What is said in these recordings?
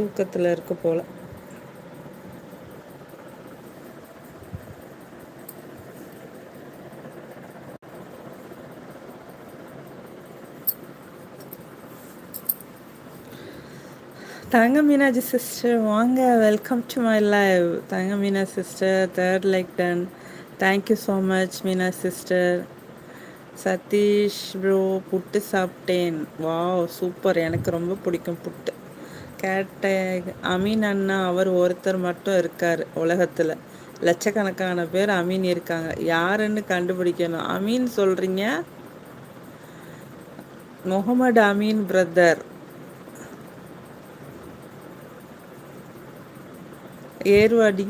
தூக்கத்தில் இருக்க போல. தங்க மீனாஜி சிஸ்டர் வாங்க welcome to my live Thanga Meena sister third like done thank you so much Meena sister Satish bro puttu சாப்பிட்டேன். Wow super எனக்கு ரொம்ப பிடிக்கும் புட்டு. கேட்ட அமீன் அண்ணா அவர் ஒருத்தர் மட்டும் இருக்கார் உலகத்தில். லட்சக்கணக்கான பேர் அமீன் இருக்காங்க. யாருன்னு கண்டுபிடிக்கணும். அமீன் சொல்கிறீங்க முகமது அமீன் பிரதர் ஏர்வாடி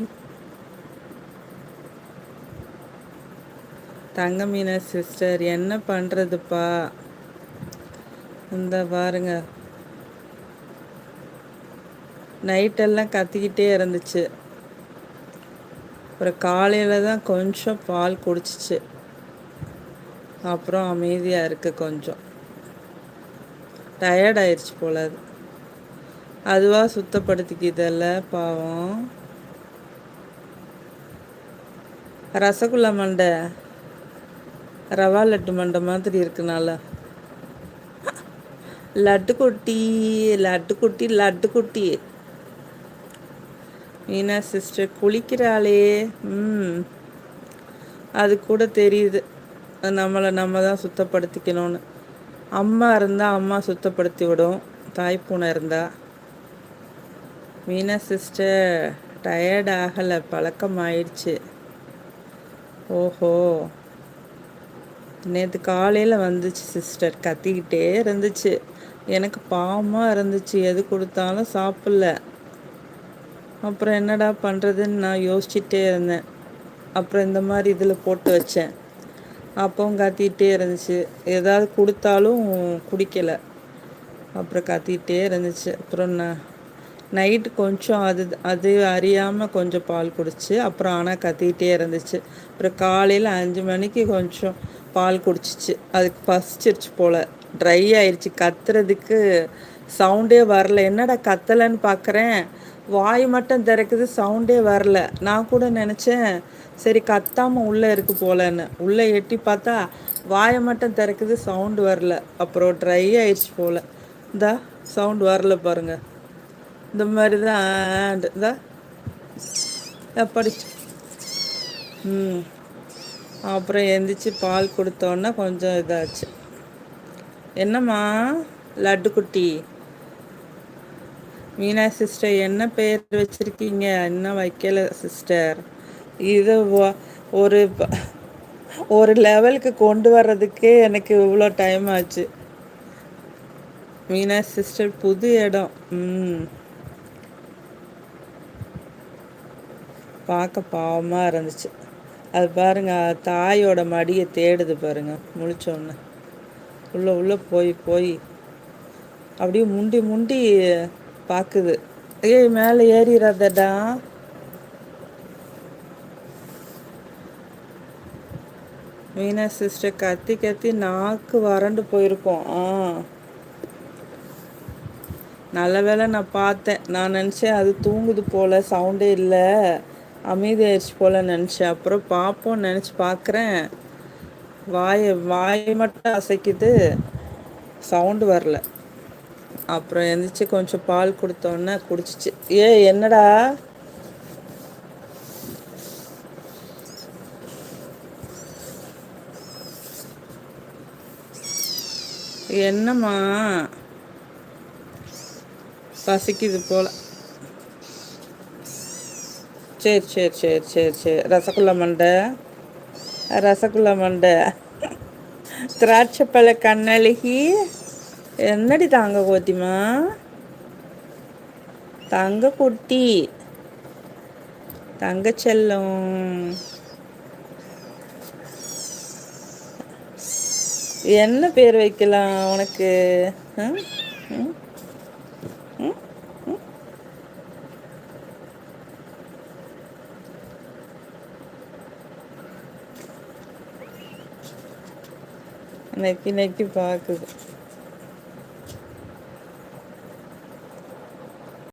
தங்கமீன சிஸ்டர் என்ன பண்ணுறதுப்பா இந்த பாருங்க. நைட்டெல்லாம் கத்திக்கிட்டே இருந்துச்சு. அப்புறம் காலையில் தான் கொஞ்சம் பால் குடிச்சிச்சு. அப்புறம் அமைதியாக இருக்குது கொஞ்சம். டயர்டாயிடுச்சு போல் போல அது. அதுவாக சுத்தப்படுத்திக்கிதல்ல பாவம். ரசகுல்லா மண்டை. ரவா லட்டு மண்டை மாதிரி இருக்குனால லட்டு குட்டி லட்டு குட்டி லட்டு குட்டி மீனா சிஸ்டர் குளிக்கிறாளே. ம். அது கூட தெரியுது. நம்மளை நம்ம தான் சுத்தப்படுத்திக்கணும்னு. அம்மா இருந்தால் அம்மா சுத்தப்படுத்தி விடும். தாய்ப்பூனை இருந்தால் மீனா சிஸ்டர் டயர்ட் ஆகலை. பழக்கம் ஆயிடுச்சு. ஓஹோ. நேற்று காலையில் வந்துச்சு சிஸ்டர் கத்திக்கிட்டே இருந்துச்சு. எனக்கு பாவமாக இருந்துச்சு. எது கொடுத்தாலும் சாப்பிடல. அப்புறம் என்னடா பண்ணுறதுன்னு நான் யோசிச்சுட்டே இருந்தேன். அப்புறம் இந்த மாதிரி இதில் போட்டு வச்சேன். அப்பவும் கத்திக்கிட்டே இருந்துச்சு. ஏதாவது கொடுத்தாலும் குடிக்கலை. அப்புறம் கத்திக்கிட்டே இருந்துச்சு. அப்புறம் நான் நைட்டு கொஞ்சம் அது அது அறியாமல் கொஞ்சம் பால் குடிச்சு அப்புறம் ஆனால் கத்திக்கிட்டே இருந்துச்சு. அப்புறம் காலையில் அஞ்சு மணிக்கு கொஞ்சம் பால் குடிச்சிச்சு. அதுக்கு பசிச்சிருச்சு போல். ட்ரை ஆயிடுச்சு கத்துறதுக்கு சவுண்டே வரல. என்னடா கத்தலைன்னு பார்க்குறேன் வாய் மட்டும் திறக்குது சவுண்டே வரல. நான் கூட நினச்சேன் சரி கத்தாமல் உள்ளே இருக்கு போலன்னு. உள்ளே எட்டி பார்த்தா வாயை மட்டும் திறக்குது சவுண்டு வரல. அப்புறம் ட்ரை ஆயிடுச்சு போல். இந்தா சவுண்டு வரல பாருங்கள் இந்த மாதிரி தான் இதா எப்படி ம். அப்புறம் எந்திரிச்சு பால் கொடுத்தோன்னே கொஞ்சம் இதாச்சு. என்னம்மா லட்டு குட்டி மீனா சிஸ்டர் என்ன பெயர் வச்சுருக்கீங்க? இன்னும் வைக்கல சிஸ்டர் இது ஒரு ஒரு லெவலுக்கு கொண்டு வர்றதுக்கே எனக்கு இவ்வளோ டைம் ஆச்சு. மீனா சிஸ்டர் புது இடம். ம். பார்க்க பாவமாக இருந்துச்சு. அது பாருங்க தாயோட மடியை தேடுது பாருங்க முழிச்சோன்னு உள்ளே உள்ளே போய் போய். அப்படியே முண்டி முண்டி பார்க்குது ஏய் மேலே ஏறிடாதடா மீனா சிஸ்டர் கத்தி கத்தி நாக்கு வறண்டு போயிருக்கோம். ஆ. நல்ல வேலை நான் பார்த்தேன். நான் நினச்சேன் அது தூங்குது போல் சவுண்டே இல்லை. அமைதி ஆயிடுச்சு போல் நினச்சேன். அப்புறம் பார்ப்போம் நினச்சி பார்க்குறேன். வாயை வாய் மட்டும் அசைக்குது. சவுண்டு வரல. அப்புறம் எந்திரிச்சு கொஞ்சம் பால் கொடுத்தோன்னே குடிச்சிச்சு. ஏ என்னடா? என்னம்மா? பசிக்குது போல். சரி சரி சரி சரி சரி. ரசகுல்லா மண்டை. ரசகுல்லா மண்டை. திராட்சைப்பழ கண்ணழகி. என்னடி தாங்க கோத்திமா? தங்க குட்டி. தங்கச்செல்லம் என்ன பேர் வைக்கலாம் உனக்கு? இன்னைக்கு இன்னைக்கு பார்க்குது.